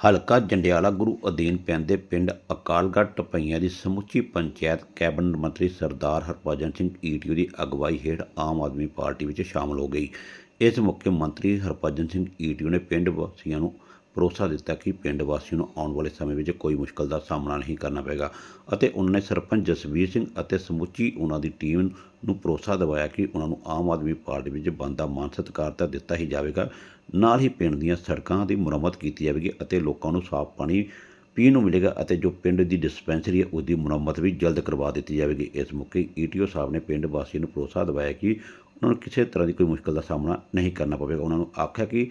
ਹਲਕਾ ਜੰਡਿਆਲਾ ਗੁਰੂ ਅਧੀਨ ਪੈਂਦੇ ਪਿੰਡ ਅਕਾਲਗੜ੍ਹ ਟਪਈਆਂ ਦੀ ਸਮੁੱਚੀ ਪੰਚਾਇਤ ਕੈਬਨਿਟ ਮੰਤਰੀ ਸਰਦਾਰ ਹਰਭਜਨ ਸਿੰਘ ਈਟੀਓ ਦੀ ਅਗਵਾਈ ਹੇਠ ਆਮ ਆਦਮੀ ਪਾਰਟੀ ਵਿੱਚ ਸ਼ਾਮਲ ਹੋ ਗਈ। ਇਸ ਮੌਕੇ ਮੰਤਰੀ ਹਰਭਜਨ ਸਿੰਘ ਈਟੀਓ ਨੇ ਪਿੰਡ ਵਾਸੀਆਂ ਨੂੰ ਭਰੋਸਾ ਦਿੱਤਾ ਕਿ ਪਿੰਡ ਵਾਸੀਆਂ ਨੂੰ ਆਉਣ ਵਾਲੇ ਸਮੇਂ ਵਿੱਚ ਕੋਈ ਮੁਸ਼ਕਲ ਦਾ ਸਾਹਮਣਾ ਨਹੀਂ ਕਰਨਾ ਪਏਗਾ ਅਤੇ ਉਹਨਾਂ ਨੇ ਸਰਪੰਚ ਜਸਵੀਰ ਸਿੰਘ ਅਤੇ ਸਮੁੱਚੀ ਉਹਨਾਂ ਦੀ ਟੀਮ ਨੂੰ ਭਰੋਸਾ ਦਿਵਾਇਆ ਕਿ ਉਹਨਾਂ ਨੂੰ ਆਮ ਆਦਮੀ ਪਾਰਟੀ ਵਿੱਚ ਬਣਦਾ ਮਾਨ ਸਤਿਕਾਰ ਤਾਂ ਦਿੱਤਾ ਹੀ ਜਾਵੇਗਾ। ਨਾਲ ਹੀ ਪਿੰਡ ਦੀਆਂ ਸੜਕਾਂ ਦੀ ਮੁਰੰਮਤ ਕੀਤੀ ਜਾਵੇਗੀ ਅਤੇ ਲੋਕਾਂ ਨੂੰ ਸਾਫ਼ ਪਾਣੀ ਪੀਣ ਨੂੰ ਮਿਲੇਗਾ ਅਤੇ ਜੋ ਪਿੰਡ ਦੀ ਡਿਸਪੈਂਸਰੀ ਹੈ ਉਸ ਦੀ ਮੁਰੰਮਤ ਵੀ ਜਲਦ ਕਰਵਾ ਦਿੱਤੀ ਜਾਵੇਗੀ। ਇਸ ਮੌਕੇ ਈਟੀਓ ਸਾਹਿਬ ਨੇ ਪਿੰਡ ਵਾਸੀਆਂ ਨੂੰ ਭਰੋਸਾ ਦਿਵਾਇਆ ਕਿ ਉਹਨਾਂ ਨੂੰ ਕਿਸੇ ਤਰ੍ਹਾਂ ਦੀ ਕੋਈ ਮੁਸ਼ਕਲ ਦਾ ਸਾਹਮਣਾ ਨਹੀਂ ਕਰਨਾ ਪਵੇਗਾ। ਉਹਨਾਂ ਨੂੰ ਆਖਿਆ ਕਿ,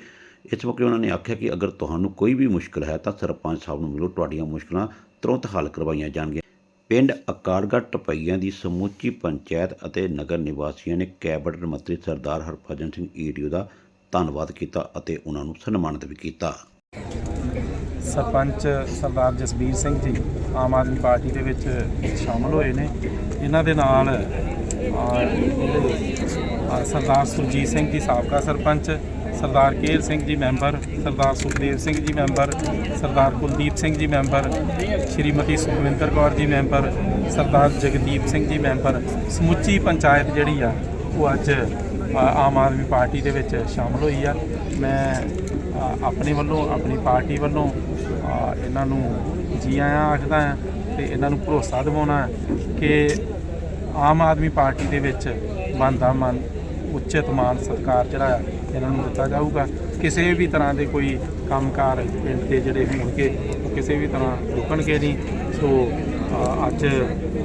ਇਸ ਮੌਕੇ ਉਹਨਾਂ ਨੇ ਆਖਿਆ ਕਿ ਅਗਰ ਤੁਹਾਨੂੰ ਕੋਈ ਵੀ ਮੁਸ਼ਕਲ ਹੈ ਤਾਂ ਸਰਪੰਚ ਸਾਹਿਬ ਨੂੰ ਮਿਲੋ, ਤੁਹਾਡੀਆਂ ਮੁਸ਼ਕਲਾਂ ਤੁਰੰਤ ਹੱਲ ਕਰਵਾਈਆਂ ਜਾਣਗੀਆਂ। ਪਿੰਡ ਅਕਾਲਗੜ੍ਹ ਟਪਈਆਂ ਦੀ ਸਮੁੱਚੀ ਪੰਚਾਇਤ ਅਤੇ ਨਗਰ ਨਿਵਾਸੀਆਂ ਨੇ ਕੈਬਨਿਟ ਮੰਤਰੀ ਸਰਦਾਰ ਹਰਭਜਨ ਸਿੰਘ ਈਟੀਓ ਦਾ ਧੰਨਵਾਦ ਕੀਤਾ ਅਤੇ ਉਹਨਾਂ ਨੂੰ ਸਨਮਾਨਿਤ ਵੀ ਕੀਤਾ। ਸਰਪੰਚ ਸਰਦਾਰ ਜਸਬੀਰ ਸਿੰਘ ਜੀ ਆਮ ਆਦਮੀ ਪਾਰਟੀ ਦੇ ਵਿੱਚ ਸ਼ਾਮਲ ਹੋਏ ਨੇ। ਇਹਨਾਂ ਦੇ ਨਾਲ ਸਰਦਾਰ ਸੁਰਜੀਤ ਸਿੰਘ ਜੀ ਸਾਬਕਾ ਸਰਪੰਚ, ਸਰਦਾਰ ਕੇਰ ਸਿੰਘ ਜੀ ਮੈਂਬਰ, ਸਰਦਾਰ Sukhdev Singh ji member, Sardar Kuldeep Singh ji member, Shrimati Sukhwinder Kaur ji member, ਸਰਦਾਰ ਜਗਦੀਪ ਸਿੰਘ ਜੀ ਮੈਂਬਰ। ਸਮੁੱਚੀ ਪੰਚਾਇਤ ਜਿਹੜੀ ਆ ਉਹ ਅੱਜ ਆਮ ਆਦਮੀ ਪਾਰਟੀ ਦੇ ਵਿੱਚ ਸ਼ਾਮਲ ਹੋਈ ਆ। ਮੈਂ ਆਪਣੇ ਵੱਲੋਂ ਆਪਣੀ ਪਾਰਟੀ ਵੱਲੋਂ ਇਹਨਾਂ ਨੂੰ ਜੀ ਆਇਆਂ ਆਖਦਾ ਹਾਂ ਤੇ ਇਹਨਾਂ ਨੂੰ ਭਰੋਸਾ ਦਿਵਾਉਣਾ ਕਿ ਆਮ ਆਦਮੀ ਪਾਰਟੀ ਦੇ ਵਿੱਚ ਬਣਦਾ ਮਨ ਉੱਚਿਤ ਮਾਨ ਸਤਿਕਾਰ ਜਿਹੜਾ ਆ ਇਹਨਾਂ ਨੂੰ ਦਿੱਤਾ ਜਾਊਗਾ। ਕਿਸੇ ਵੀ ਤਰ੍ਹਾਂ ਦੇ ਕੋਈ ਕੰਮਕਾਰ ਪਿੰਡ ਦੇ ਜਿਹੜੇ ਹੋਣਗੇ ਉਹ ਕਿਸੇ ਵੀ ਤਰ੍ਹਾਂ ਰੁਕਣਗੇ ਨਹੀਂ। ਸੋ ਅ, ਅੱਜ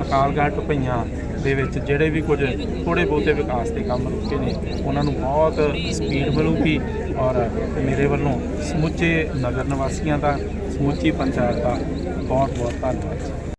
ਅਕਾਲਗੜ੍ਹ ਟਪਈਆਂ ਦੇ ਵਿੱਚ ਜਿਹੜੇ ਵੀ ਕੁਝ ਥੋੜੇ ਬਹੁਤੇ ਵਿਕਾਸ ਦੇ ਕੰਮ ਰੁਕੇ ਨੇ, ਉਹਨਾਂ ਨੂੰ ਬਹੁਤ ਸਪੀਡ ਮਿਲੂਗੀ ਔਰ ਮੇਰੇ ਵੱਲੋਂ ਸਮੁੱਚੇ ਨਗਰ ਨਿਵਾਸੀਆਂ ਦਾ, ਸਮੁੱਚੀ ਪੰਚਾਇਤ ਦਾ ਬਹੁਤ ਬਹੁਤ ਧੰਨਵਾਦ।